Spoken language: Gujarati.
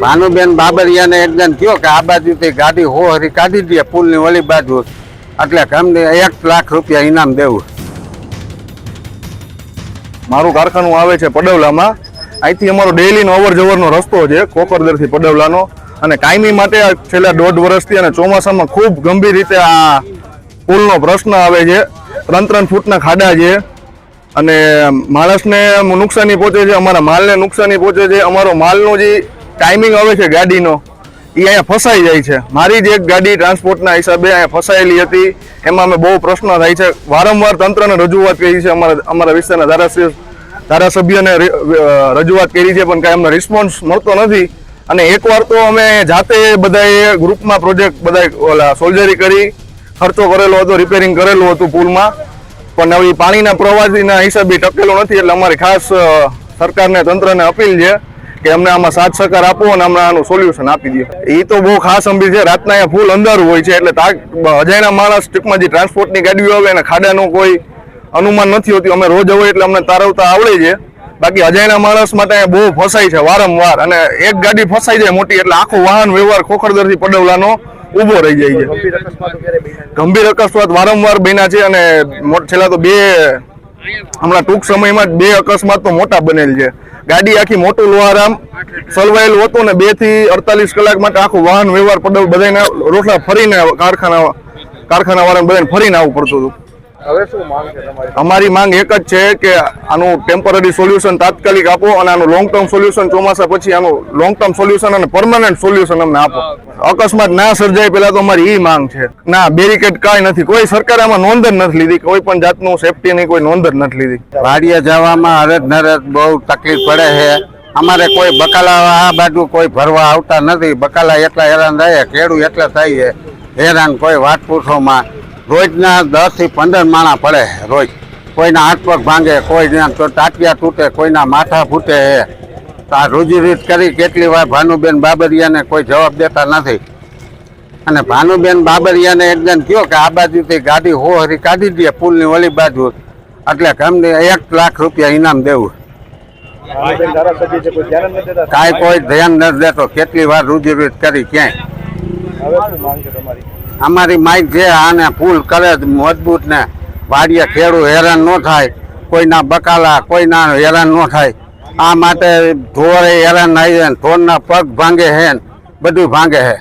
ભાનુબેન બાબરિયાને એકદમ કયો કે આ બાજુથી ગાડી હો હરી કાઢી દે પુલની ઓલી બાજુ. એટલે ગમને એક લાખ રૂપિયા ઇનામ દેવું. મારું કારખાનું આવે છે પડવલામાં. અહીંથી અમારો ડેલીનો અવર જવરનો રસ્તો છે કોકરદરથી પડવલાનો. અને કાયમી માટે છેલ્લા દોઢ વર્ષથી અને ચોમાસામાં ખૂબ ગંભીર રીતે આ પુલનો પ્રશ્ન આવે છે. ત્રણ ત્રણ ફૂટના ખાડા છે. અને માણસને નુકસાની પહોંચે છે અમારા માલને નુકસાની પહોંચે છે. અમારો માલનો જે ટાઈમિંગ આવે છે ગાડીનો. એ અહીંયા ફસાઈ જાય છે. મારી જ એક ગાડી ટ્રાન્સપોર્ટના હિસાબે અહીંયા ફસાયેલી હતી. એમાં અમે બહુ પ્રશ્ન થાય છે. વારંવાર તંત્રને રજૂઆત કરી છે. અમારા અમારા વિસ્તારના ધારાસભ્ય ધારાસભ્યને રજૂઆત કરી છે, પણ કાંઈ અમને રિસ્પોન્સ મળતો નથી. અને એકવાર તો અમે જાતે બધાએ ગ્રુપમાં પ્રોજેક્ટ બધા ઓલા સોલ્જરી કરી, ખર્ચો કરેલો હતો રિપેરિંગ કરેલું હતું પુલમાં. પણ હવે પાણીના પ્રવાહીના હિસાબે ટકેલો નથી. એટલે અમારી ખાસ સરકારને તંત્રને અપીલ છે કે અમને આમાં સાથ સહકાર આપો અને અમને આનું સોલ્યુશન આપી દો. એ તો બહુ ખાસ અંબી છે. રાતના અહીંયા ફૂલ અંધારું હોય છે એટલે તાક અજાયના માણસ ટૂંકમાં જે ટ્રાન્સપોર્ટની ગાડીઓ આવે અને ખાડાનું કોઈ અનુમાન નથી હોતું. અમે રોજ હોય એટલે અમને તારવતા આવડે છે. બાકી અજાયના માણસ માટે બહુ ફસાય છે વારંવાર. અને એક ગાડી ફસાઈ જાય મોટી એટલે આખો વાહન વ્યવહાર ખોખરદરથી પડવલાનો ઊભો રહી જાય છે. ગંભીર અકસ્માત વારંવાર બન્યા છે અને છેલ્લા તો બે હમણાં ટૂંક સમયમાં જ બે અકસ્માત તો મોટા બનેલ છે. ગાડી આખી મોટું લોહારામ, સલવાયેલું હતું ને બેથી અડતાલીસ કલાક માટે આખું વાહન વ્યવહાર બધા રોટલા ફરીને કારખાના કારખાના વાળાને બધાને ફરીને આવવું પડતું હતું. હવે શું માંગ છે તમારી? અમારી માંગ એક જ છે કે આનું ટેમ્પરરી સોલ્યુશન તાત્કાલિક આપો અને આનું લોંગ ટર્મ સોલ્યુશન ચોમાસા પછી આનું લોંગ ટર્મ સોલ્યુશન અને પરમાનન્ટ સોલ્યુશન અમને આપો. અકસ્માત ના સર્જાય પેલા તો અમારી ઈ માંગ છે. ના બેરિકેડ કાંઈ નથી. કોઈ સરકારે આમાં નોંધ જ નથી લીધી. કોઈ પણ જાતનું સેફટીની કોઈ નોંધ જ નથી લીધી. વાડિયા જવામાં હરજ નરજ બહુ તકલીફ પડે છે. અમારે કોઈ બકાલા આ બાજુ કોઈ ભરવા આવતા નથી. બકાલા એટલા હેરાન થાય ખેડૂત એટલા થાય છે. હેરાન કોઈ વાત પૂછોમાં. રોજના દસથી પંદર માણા પડે રોજ. કોઈના હાથ પગ ભાંગે કોઈના તાટિયા ટાટિયા તૂટે કોઈના માથા ફૂટે. એ આ રોજીરીત કરી કેટલી વાર ભાનુબેન બાબરિયાને કોઈ જવાબ દેતા નથી. અને ભાનુબેન બાબરિયાને એકદમ કયો કે આ બાજુથી ગાડી હો હરી કાઢી દે પુલની ઓલી બાજુ. એટલે ગમને એક લાખ રૂપિયા ઇનામ દેવું. કોઈ કાંઈ કોઈ ધ્યાન નથી દેતો. કેટલી વાર રૂજીરીત કરી ક્યાંય? અમારી માઇક છે આને ફૂલ કરે જ મજબૂત ને, વાડીએ ખેડૂત હેરાન ન થાય, કોઈના બકાલા, કોઈના હેરાન ન થાય. આ માટે ઢોરે હેરાન થાય છે ઢોરના પગ ભાંગે છે બધું ભાંગે છે.